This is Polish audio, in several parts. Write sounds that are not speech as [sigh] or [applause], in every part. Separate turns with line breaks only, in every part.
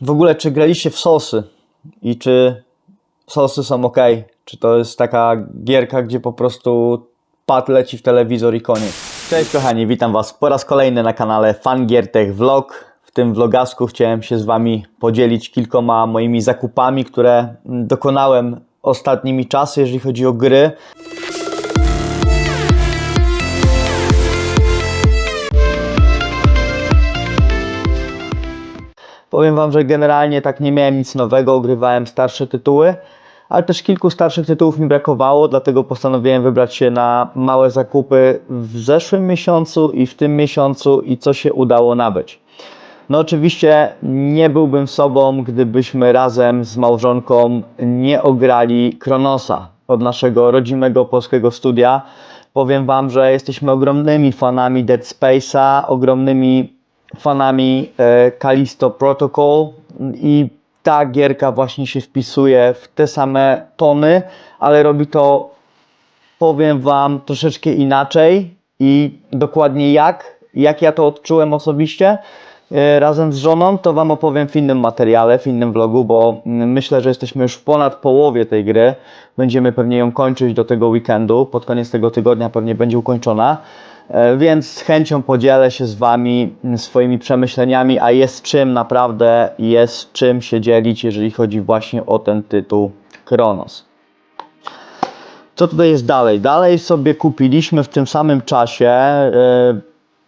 W ogóle, czy graliście w Sosy i czy Sosy są ok? Czy to jest taka gierka, gdzie po prostu pad leci w telewizor i koniec? Cześć kochani, witam Was po raz kolejny na kanale Fangiertech Vlog. W tym vlogasku chciałem się z Wami podzielić kilkoma moimi zakupami, które dokonałem ostatnimi czasy, jeżeli chodzi o gry. Powiem Wam, że generalnie tak nie miałem nic nowego, ogrywałem starsze tytuły, ale też kilku starszych tytułów mi brakowało, dlatego postanowiłem wybrać się na małe zakupy w zeszłym miesiącu i w tym miesiącu i co się udało nabyć. No oczywiście nie byłbym sobą, gdybyśmy razem z małżonką nie ograli Kronosa od naszego rodzimego polskiego studia. Powiem Wam, że jesteśmy ogromnymi fanami Dead Space'a, ogromnymi fanami e, Callisto Protocol i ta gierka właśnie się wpisuje w te same tony, ale robi to, powiem Wam, troszeczkę inaczej i dokładnie jak, jak ja to odczułem osobiście e, razem z żoną, to Wam opowiem w innym materiale, w innym vlogu, bo myślę, że jesteśmy już w ponad połowie tej gry. Będziemy pewnie ją kończyć do tego weekendu, pod koniec tego tygodnia pewnie będzie ukończona. E, Więc z chęcią podzielę się z Wami mm, swoimi przemyśleniami, a jest czym naprawdę, jest czym się dzielić, jeżeli chodzi właśnie o ten tytuł Kronos. Co tutaj jest dalej? Dalej sobie kupiliśmy w tym samym czasie. e,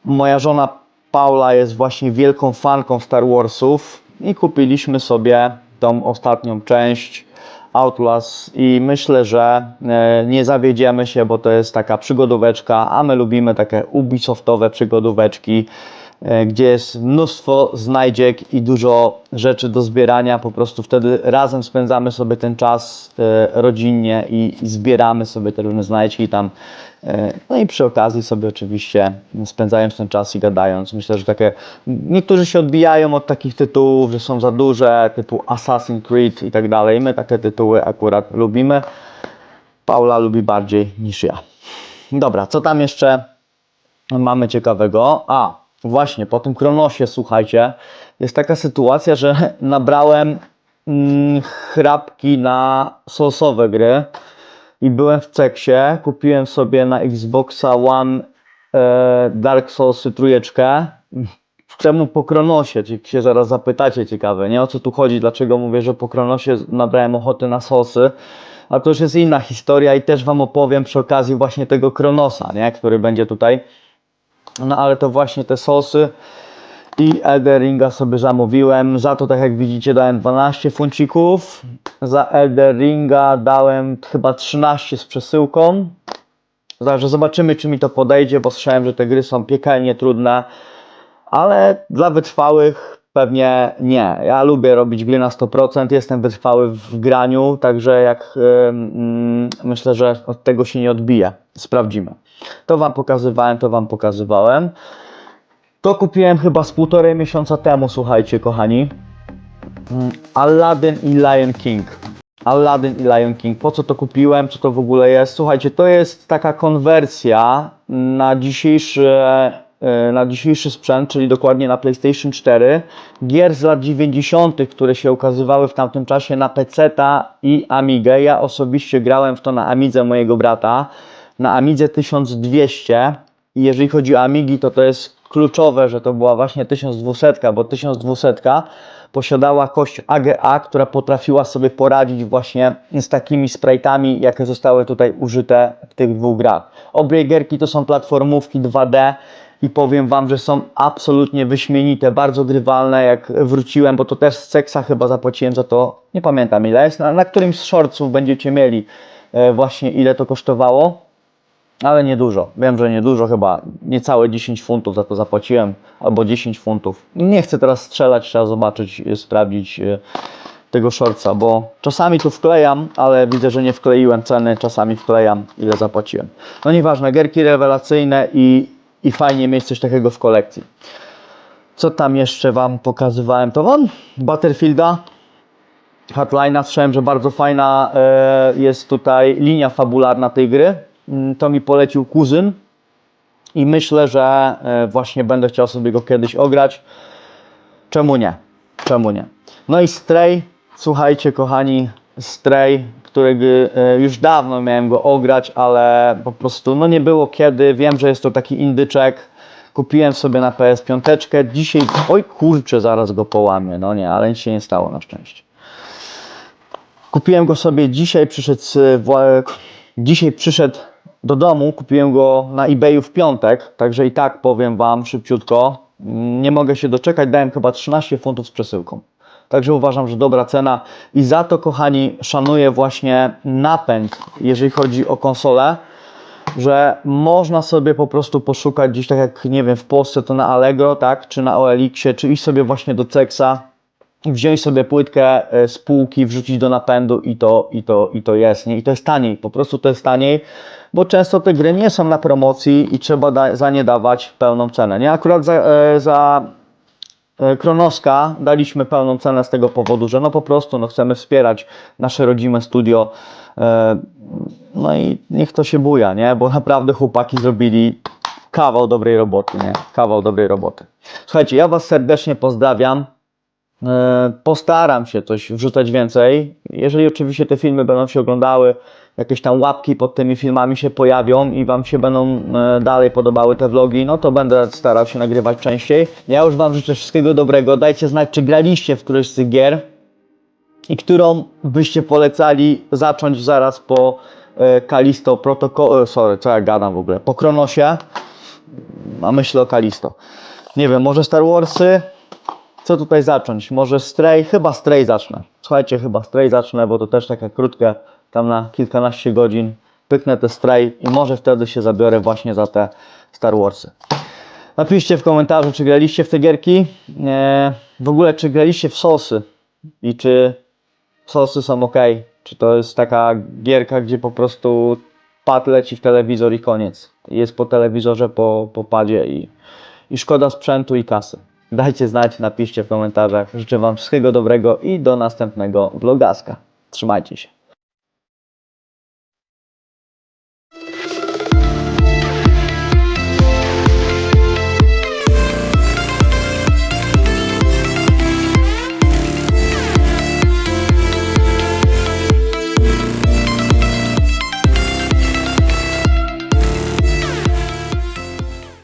Moja żona Paula jest właśnie wielką fanką Star Warsów i kupiliśmy sobie tą ostatnią część Outlast i myślę, że e, nie zawiedziemy się, bo to jest taka przygodóweczka, a my lubimy takie Ubisoftowe przygodóweczki, gdzie jest mnóstwo znajdziek i dużo rzeczy do zbierania. Po prostu wtedy razem spędzamy sobie ten czas e, rodzinnie i, i zbieramy sobie te różne znajdźki tam. E, No i przy okazji sobie oczywiście spędzając ten czas i gadając. Myślę, że takie. Niektórzy się odbijają od takich tytułów, że są za duże, typu Assassin's Creed i tak dalej. My takie tytuły akurat lubimy. Paula lubi bardziej niż ja. Dobra, co tam jeszcze mamy ciekawego? A, właśnie, po tym Kronosie, słuchajcie, jest taka sytuacja, że [laughs] nabrałem mm, chrapki na sosowe gry i byłem w Ceksie, kupiłem sobie na Xboxa One e, Dark Soulsy trójeczkę. Czemu po Kronosie? Ci- się zaraz zapytacie, ciekawe, nie? O co tu chodzi? Dlaczego mówię, że po Kronosie nabrałem ochoty na Soulsy? A to już jest inna historia i też Wam opowiem przy okazji właśnie tego Kronosa, nie? Który będzie tutaj. No ale to właśnie te Soulsy i Elder Ringa sobie zamówiłem. Za to, tak jak widzicie, dałem 12 funcików. Za Elder Ringa dałem chyba 13 z przesyłką. Także zobaczymy, czy mi to podejdzie, bo słyszałem, że te gry są piekielnie trudne. Ale dla wytrwałych pewnie nie. Ja lubię robić gry na 100%, jestem wytrwały w graniu, także jak ym, myślę, że od tego się nie odbije. Sprawdzimy. To Wam pokazywałem, to Wam pokazywałem. To kupiłem chyba z półtorej miesiąca temu, słuchajcie, kochani. Mm, Aladdin i Lion King. Aladdin i Lion King. Po co to kupiłem? Co to w ogóle jest? Słuchajcie, to jest taka konwersja na dzisiejszy, e, na dzisiejszy sprzęt, czyli dokładnie na PlayStation 4. Gier z lat 90., które się ukazywały w tamtym czasie na PC-ta i Amigę. Ja osobiście grałem w to na Amidze mojego brata. Na Amidze 1200. I jeżeli chodzi o Amigi, to to jest kluczowe, że to była właśnie 1200, bo 1200 posiadała kość AGA, która potrafiła sobie poradzić właśnie z takimi sprite'ami, jakie zostały tutaj użyte w tych dwóch grach. Obie gierki to są platformówki 2D i powiem Wam, że są absolutnie wyśmienite, bardzo grywalne, jak wróciłem, bo to też z Cexa chyba zapłaciłem za to, nie pamiętam ile. Jest, na, którymś z shortsów będziecie mieli e, właśnie ile to kosztowało. Ale niedużo. Wiem, że niedużo, chyba. Niecałe 10 funtów za to zapłaciłem, albo 10 funtów. Nie chcę teraz strzelać, trzeba zobaczyć, y, sprawdzić y, tego shortsa, bo czasami tu wklejam, ale widzę, że nie wkleiłem ceny, czasami wklejam, ile zapłaciłem. No nieważne, gierki rewelacyjne i, i fajnie mieć coś takiego w kolekcji. Co tam jeszcze Wam pokazywałem? To Wam Battlefielda, Hardline'a. Słyszałem, że bardzo fajna e, jest tutaj linia fabularna tej gry. Mm, To mi polecił kuzyn i myślę, że e, właśnie będę chciał sobie go kiedyś ograć. Czemu nie? Czemu nie? No i Stray, słuchajcie kochani, Stray, którego już dawno miałem go ograć, ale po prostu no nie było kiedy. Wiem, że jest to taki indyczek. Kupiłem sobie na PS5. Dzisiaj, oj kurczę, zaraz go połamię. No nie, ale nic się nie stało na szczęście. Kupiłem go sobie dzisiaj, przyszedł wła- dzisiaj przyszedł do domu, kupiłem go na eBayu w piątek, także i tak powiem Wam szybciutko, nie mogę się doczekać, dałem chyba 13 funtów z przesyłką. Także uważam, że dobra cena i za to kochani szanuję właśnie napęd, jeżeli chodzi o konsolę, że można sobie po prostu poszukać gdzieś tak jak nie wiem w Polsce to na Allegro, tak, czy na OLX-ie, czy iść sobie właśnie do Cexa wziąć sobie płytkę e, z półki, wrzucić do napędu i to, i to, i to jest, nie? I to jest taniej, po prostu to jest taniej, bo często te gry nie są na promocji i trzeba za nie dawać pełną cenę, nie? Akurat za, e, za Kronoska daliśmy pełną cenę z tego powodu, że no po prostu no chcemy wspierać nasze rodzime studio, e, no i niech to się buja, nie? Bo naprawdę chłopaki zrobili kawał dobrej roboty, nie? Kawał dobrej roboty. Słuchajcie, ja Was serdecznie pozdrawiam. E, Postaram się coś wrzucać więcej. Jeżeli oczywiście te filmy będą się oglądały, jakieś tam łapki pod tymi filmami się pojawią i Wam się będą e, dalej podobały te vlogi, no to będę starał się nagrywać częściej. Ja już Wam życzę wszystkiego dobrego. Dajcie znać, czy graliście w któryś z tych gier i którą byście polecali zacząć zaraz po e, Kalisto Protocol, sorry, co ja gadam w ogóle, po Kronosie, a myślę o Kalisto. Nie wiem, może Star Warsy, co tutaj zacząć? Może Stray? Chyba Stray zacznę. Słuchajcie, chyba Stray zacznę, bo to też takie krótkie, tam na kilkanaście godzin. Pyknę te Stray i może wtedy się zabiorę właśnie za te Star Warsy. Napiszcie w komentarzu, czy graliście w te gierki. W ogóle, czy graliście w Sosy i czy Sosy są ok. Czy to jest taka gierka, gdzie po prostu pad leci w telewizor i koniec. Jest po telewizorze, po, po padzie i, i szkoda sprzętu i kasy. Dajcie znać, napiszcie w komentarzach. Życzę Wam wszystkiego dobrego i do następnego vlogaska. Trzymajcie się.